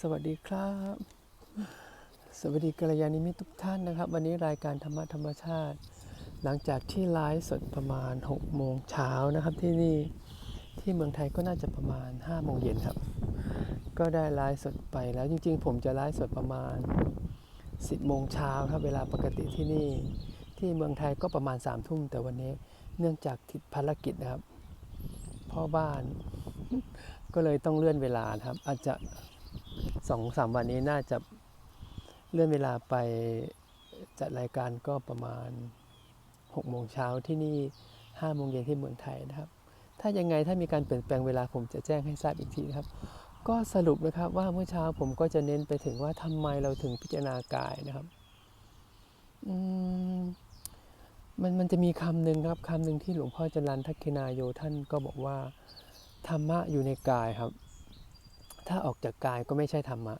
สวัสดีครับ สวัสดีกัลยาณิมิตรทุกท่านนะครับ วันนี้รายการธรรมะธรรมชาติ หลังจากที่ไลฟ์สดประมาณ6โมงเช้านะครับที่นี่ที่เมืองไทยก็น่าจะประมาณ5โมงเย็นครับ ก็ได้ไลฟ์สดไปแล้วจริง ๆ ผมจะไลฟ์สดประมาณ 10โมงเช้าครับเวลาปกติที่นี่ ที่เมืองไทยก็ประมาณ3ทุ่มแต่วันนี้เนื่องจากติดภารกิจนะครับพ่อบ้านก็เลยต้องเลื่อนเวลาครับ อาจจะ สองสามวันนี้น่าจะเลื่อนเวลาไปจัดรายการก็ประมาณ6โมงเช้าที่นี่5โมงเย็นที่เมืองไทยนะครับ ถ้ายังไงถ้ามีการเปลี่ยนแปลงเวลาผมจะแจ้งให้ทราบอีกทีนะครับ ก็สรุปนะครับว่าเมื่อเช้าผมก็จะเน้นไปถึงว่าทำไมเราถึงพิจารณากายนะครับมมันมันจะมีคำหนึ่งครับคำหนึ่งที่หลวงพ่อจรันทักคินาโยท่านก็บอกว่า ธรรมะอยู่ในกายครับ ถ้าออกจากกายก็ไม่ใช่ธรรมะ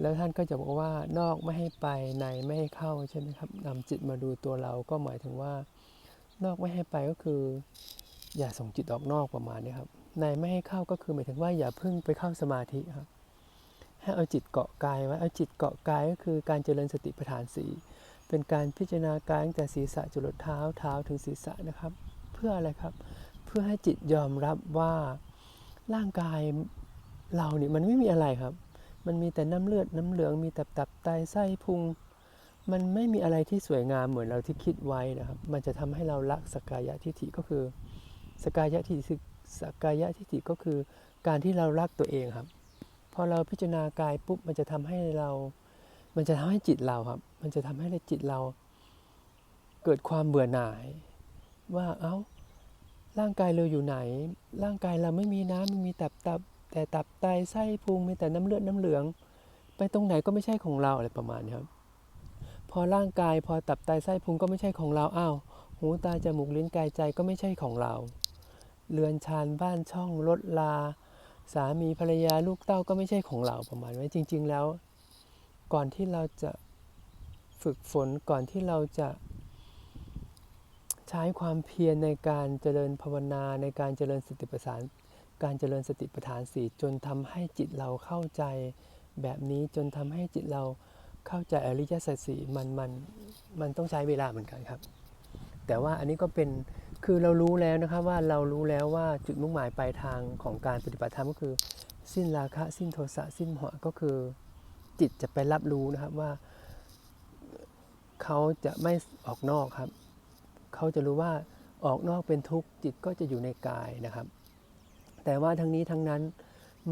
แล้วท่านก็จะบอกว่านอกไม่ให้ไปในไม่ให้เข้าใช่ไหมครับนำจิตมาดูตัวเราก็หมายถึงว่า นอกไม่ให้ไปก็คือ อย่าส่งจิตออกนอกประมาณนี้ครับ ในไม่ให้เข้าก็คือหมายถึงว่าอย่าพิ่งไปเข้าสมาธิครับ ให้เอาจิตเกาะกายไว้เอาจิตเกาะกายก็คือการเจริญสติปัฏฐานสีเป็นการพิจารณากายตั้งแต่ศีรษะจรดเท้าเท้าถึงศีรษะนะครับ เพื่ออะไรครับ เพื่อให้จิตยอมรับว่าร่างกาย เราเนี่ยมันไม่มีอะไรครับ มันมีแต่น้ำเลือดน้ำเหลืองมีแต่ตับไตไส้พุง มันไม่มีอะไรที่สวยงามเหมือนเราที่คิดไว้นะครับ มันจะทำให้เราละสกกายะทิฏฐิก็คือ สกกายะทิฏฐิสกกายะทิฏฐิก็คือการที่เรารักตัวเองครับ พอเราพิจารณากายปุ๊บมันจะทำให้เรา มันจะทำให้จิตเราครับ มันจะทำให้จิตเรา เกิดความเบื่อหน่าย ว่าเอ้าร่างกายเราอยู่ไหน ร่างกายเราไม่มีน้ำไม่มีตับตับ แต่ตับไตไส้พุงมีแต่น้ำเลือดน้ำเหลือง ไปตรงไหนก็ไม่ใช่ของเราอะไรประมาณนี้ครับ พอร่างกายพอตับไตไส้พุงก็ไม่ใช่ของเราอ้าวหูตาจมูกลิ้นกายใจก็ไม่ใช่ของเรา เรือนชานบ้านช่องรถลา สามีภรรยาลูกเต้าก็ไม่ใช่ของเราประมาณนี้จริง ๆ แล้ว ก่อนที่เราจะฝึกฝนก่อนที่เราจะใช้ความเพียรในการเจริญภาวนาในการเจริญสติปัฏฐาน การเจริญสติปัฏฐานสี่จนทำให้จิตเราเข้าใจแบบนี้จนทำให้จิตเราเข้าใจอริยสัจสี่มันมันมันต้องใช้เวลาเหมือนกันครับ แต่ว่าอันนี้ก็เป็นคือเรารู้แล้วนะครับว่าเรารู้แล้วว่าจุดมุ่งหมายปลายทางของการปฏิบัติธรรมก็คือ สิ้นราคะสิ้นโทสะสิ้นโมหะก็คือจิตจะไปรับรู้นะครับว่าเขาจะไม่ออกนอกครับ เขาจะรู้ว่าออกนอกเป็นทุกข์จิตก็จะอยู่ในกายนะครับ แต่ว่าทั้งนี้ทั้งนั้น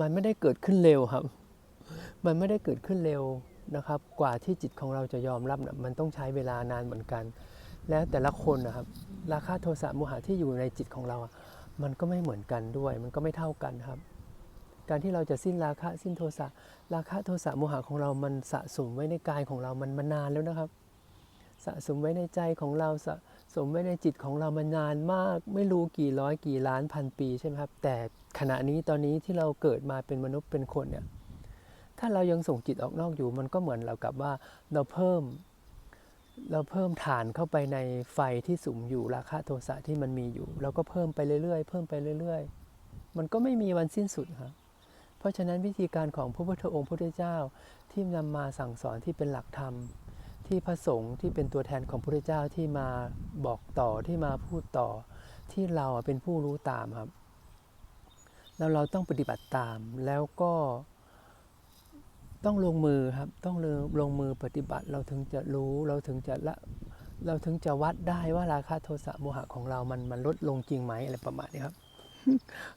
มันไม่ได้เกิดขึ้นเร็วครับ มันไม่ได้เกิดขึ้นเร็วนะครับ กว่าที่จิตของเราจะยอมรับนะมันต้องใช้เวลานานเหมือนกัน แล้วแต่ละคนนะครับ ราคาโทสะโมหะที่อยู่ในจิตของเราอะมันก็ไม่เหมือนกันด้วย มันก็ไม่เท่ากันครับ การที่เราจะสิ้นราคะสิ้นโทสะ ราคะโทสะโมหะของเรา มันสะสมไว้ในกายของเรา มันมานานแล้วนะครับ สะสมไว้ในใจของเราสะส มไว้ในจิตของเรามานานมาก ไม่รู้กี่ร้อยกี่ล้านพันปีใช่ไหมครับ แต่ขณะนี้ตอนนี้ที่เราเกิดมาเป็นมนุษย์เป็นคนเนี่ยถ้าเรายังส่งจิตออกนอกอยู่มันก็เหมือนเรากับว่าเราเพิ่ม เราเพิ่มฐานเข้าไปในไฟที่สุมอยู่ราคะโทสะที่มันมีอยู่ เราก็เพิ่มไปเรื่อยๆ เพิ่มไปเรื่อยๆ มันก็ไม่มีวันสิ้นสุดครับเพราะฉะนั้นวิธีการของพระพุทธองค์พระพุทธเจ้าที่นำมาสั่งสอนที่เป็นหลักธรรม ที่พระสงฆ์ที่เป็นตัวแทนของพระพุทธเจ้าที่มาบอกต่อที่มาพูดต่อ ที่เราเป็นผู้รู้ตามครับแล้วเราต้องปฏิบัติตามแล้วก็ต้องลงมือครับ ต้องลงมือปฏิบัติเราถึงจะรู้เราถึงจะละเราถึงจะวัดได้ว่าราคะโทสะโมหะของเรามันมันลดลงจริงไหมอะไรประมาณนี้ครับ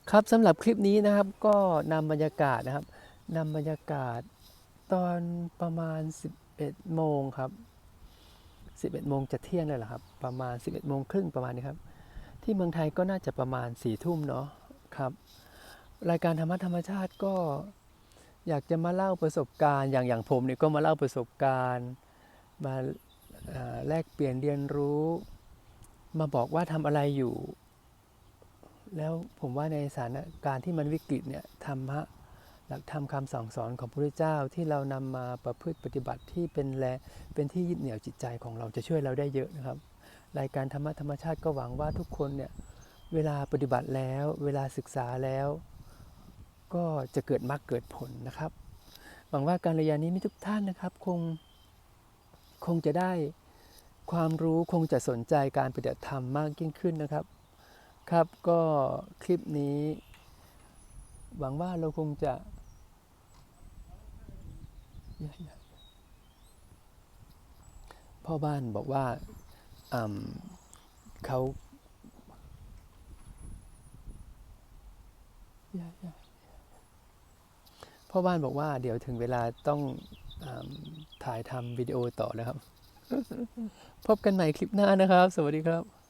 ครับสำหรับคลิปนี้นะครับ ก็นำบรรยากาศนะครับนำบรรยากาศตอนประมาณ 11โมงครับ 11โมงจะเที่ยงเลยเหรอครับ ประมาณ 11โมงครึ่งประมาณนี้ครับ ที่เมืองไทยก็น่าจะประมาณ4ทุ่มเนาะครับ รายการธรรมะธรรมชาติก็อยากจะมาเล่าประสบการณ์อย่างอย่างผมเนี่ยก็มาเล่าประสบการณ์ มาแลกเปลี่ยนเรียนรู้ มาบอกว่าทำอะไรอยู่ แล้วผมว่าในสถานการณ์ที่มันวิกฤตเนี่ยธรรมะ หลักธรรมคำสั่งสอนของพระพุทธเจ้าที่เรานำมาประพฤติปฏิบัติที่เป็นแลเป็นที่ยึดเหนี่ยวจิตใจของเราจะช่วยเราได้เยอะนะครับ รายการธรรมะธรรมชาติก็หวังว่าทุกคนเนี่ยเวลาปฏิบัติแล้ว เวลาศึกษาแล้ว ก็จะเกิดมรรคเกิดผลนะครับ หวังว่าการระยานี้มิทุกท่านนะครับ คงคงจะได้ความรู้คงจะสนใจการปฏิบัติธรรมมากยิ่งขึ้นนะครับ ครับก็คลิปนี้ หวังว่าเราคงจะ พ่อบ้านบอกว่าเขาพ่อบ้านบอกว่า เดี๋ยวถึงเวลาต้องอถ่ายทำวิดีโอต่อแล้วครับ พบกันใหม่คลิปหน้านะครับ สวัสดีครับ